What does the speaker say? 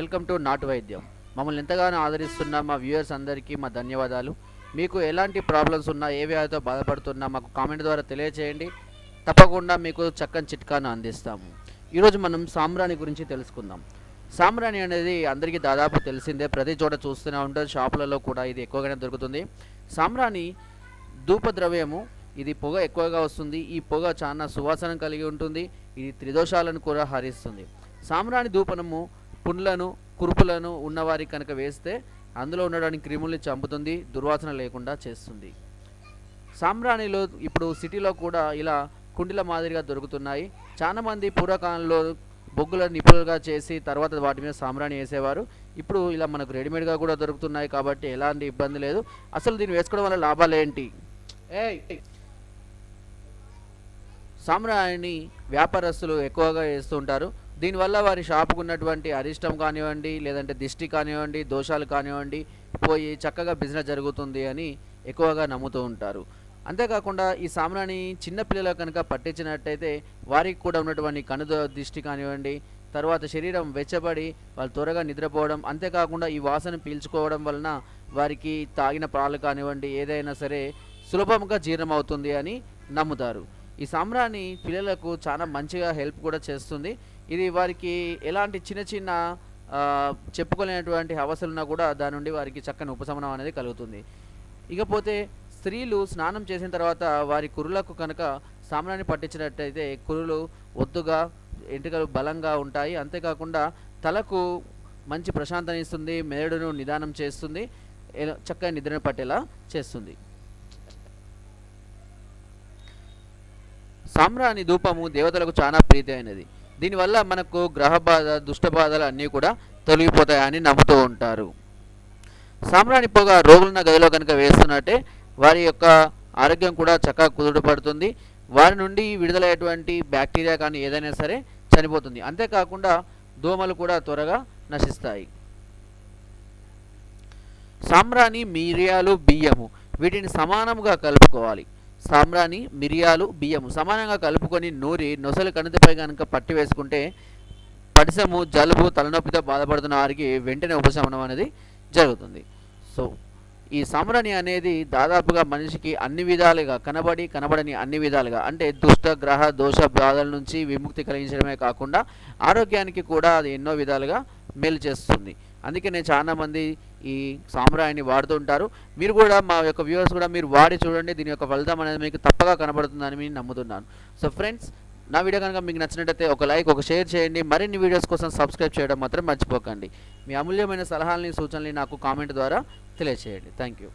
Welcome to నాటు వైద్యం. మమ్మల్ని ఎంతగానో ఆదరిస్తున్న మా వ్యూయర్స్ అందరికీ మా ధన్యవాదాలు. మీకు ఎలాంటి ప్రాబ్లమ్స్ ఉన్నా ఏ వ్యాధితో బాధపడుతున్నా మాకు కామెంట్ ద్వారా తెలియచేయండి. తప్పకుండా మీకు చక్కని చిట్కాను అందిస్తాము. ఈరోజు మనం సాంబ్రాణి గురించి తెలుసుకుందాం. సాంబ్రాణి అనేది అందరికీ దాదాపు తెలిసిందే. ప్రతి చోట చూస్తూనే ఉంటారు. షాపులలో కూడా ఇది ఎక్కువగానే దొరుకుతుంది. సాంబ్రాణి ధూప ద్రవ్యము ఇది పొగ ఎక్కువగా వస్తుంది. ఈ పొగ చాలా సువాసన కలిగి ఉంటుంది. ఇది త్రిదోషాలను కూడా హరిస్తుంది. సాంబ్రాణి ధూపనము పుండ్లను కురుపులను ఉన్నవారి కనుక వేస్తే అందులో ఉండడానికి క్రిముల్ని చంపుతుంది దుర్వాసన లేకుండా చేస్తుంది. సాంబ్రాణిలో ఇప్పుడు సిటీలో కూడా ఇలా కుండీల మాదిరిగా దొరుకుతున్నాయి. చాలామంది పూర్వకాలంలో బొగ్గుల నిపుణులుగా చేసి తర్వాత వాటి మీద సాంబ్రాణి వేసేవారు. ఇప్పుడు ఇలా మనకు రెడీమేడ్గా కూడా దొరుకుతున్నాయి కాబట్టి ఎలాంటి ఇబ్బంది లేదు. అసలు దీన్ని వేసుకోవడం వల్ల లాభాలు ఏంటి? సాంబ్రాణిని వ్యాపారస్తులు ఎక్కువగా వేస్తుంటారు దీనివల్ల వారి షాపుకు ఉన్నటువంటి అరిష్టం కానివ్వండి లేదంటే దిష్టి కానివ్వండి దోషాలు కానివ్వండి పోయి చక్కగా బిజినెస్ జరుగుతుంది అని ఎక్కువగా నమ్ముతూ ఉంటారు. అంతేకాకుండా ఈ సాంబ్రాణి చిన్నపిల్లలకు కనుక పట్టించినట్టయితే వారికి కూడా ఉన్నటువంటి కను దిష్టి కానివ్వండి తర్వాత శరీరం వెచ్చబడి వాళ్ళు త్వరగా నిద్రపోవడం అంతేకాకుండా ఈ వాసన పీల్చుకోవడం వలన వారికి తాగిన పాలు కానివ్వండి ఏదైనా సరే సులభంగా జీర్ణం అవుతుంది అని నమ్ముతారు. ఈ సాంబ్రాణి పిల్లలకు చాలా మంచిగా హెల్ప్ కూడా చేస్తుంది. ఇది వారికి ఎలాంటి చిన్న చిన్న చెప్పుకోలేనటువంటి అవసరమున్నా కూడా దాని నుండి వారికి చక్కని ఉపశమనం అనేది కలుగుతుంది. ఇకపోతే స్త్రీలు స్నానం చేసిన తర్వాత వారి కురులకు కనుక సామ్రాన్ని పట్టించినట్టయితే కురులు ఒత్తుగా ఎంట్రుకలు బలంగా ఉంటాయి. అంతేకాకుండా తలకు మంచి ప్రశాంతనిస్తుంది మెదడును నిదానం చేస్తుంది చక్కగా నిద్రను పట్టేలా చేస్తుంది. సాంబ్రాణి ధూపము దేవతలకు చాలా ప్రీతి అయినది దీనివల్ల మనకు గ్రహ బాధ దుష్ట బాధలు అన్నీ కూడా తొలగిపోతాయని నమ్ముతూ ఉంటారు. సాంబ్రాణి పొగ రోగులున్న గదిలో కనుక వేస్తున్నట్టే వారి యొక్క ఆరోగ్యం కూడా చక్కగా కుదుటపడుతుంది. వారి నుండి విడుదలయ్యేటువంటి బ్యాక్టీరియా కానీ ఏదైనా సరే చనిపోతుంది. అంతేకాకుండా దోమలు కూడా త్వరగా నశిస్తాయి. సాంబ్రాణి మిరియాలు బియ్యము వీటిని సమానముగా కలుపుకోవాలి. సాంబ్రాణి మిరియాలు బియ్యము సమానంగా కలుపుకొని నూరి నొసలు కణితిపై కనుక పట్టి వేసుకుంటే పడిసము జలుబు తలనొప్పితో బాధపడుతున్న వారికి వెంటనే ఉపశమనం అనేది జరుగుతుంది. సో ఈ సాంబ్రాణి అనేది దాదాపుగా మనిషికి అన్ని విధాలుగా కనబడి కనబడని అన్ని విధాలుగా అంటే దుష్ట గ్రహ దోష బాధల నుంచి విముక్తి కలిగించడమే కాకుండా ఆరోగ్యానికి కూడా అది ఎన్నో విధాలుగా మేలు చేస్తుంది. అందుకే నేను చాలామంది ఈ ఈ వాడుతూ వాడుతుంటారు మీరు కూడా మా యొక్క వ్యూవర్స్ కూడా మీరు వాడి చూడండి. దీని యొక్క ఫలితం అనేది మీకు తప్పగా కనబడుతుందని నేను నమ్ముతున్నాను. సో ఫ్రెండ్స్ నా వీడియో కనుక మీకు నచ్చినట్టయితే ఒక లైక్ ఒక షేర్ చేయండి. మరిన్ని వీడియోస్ కోసం సబ్స్క్రైబ్ చేయడం మాత్రం మర్చిపోకండి. మీ అమూల్యమైన సలహాలని సూచనలు నాకు కామెంట్ ద్వారా తెలియచేయండి. Thank you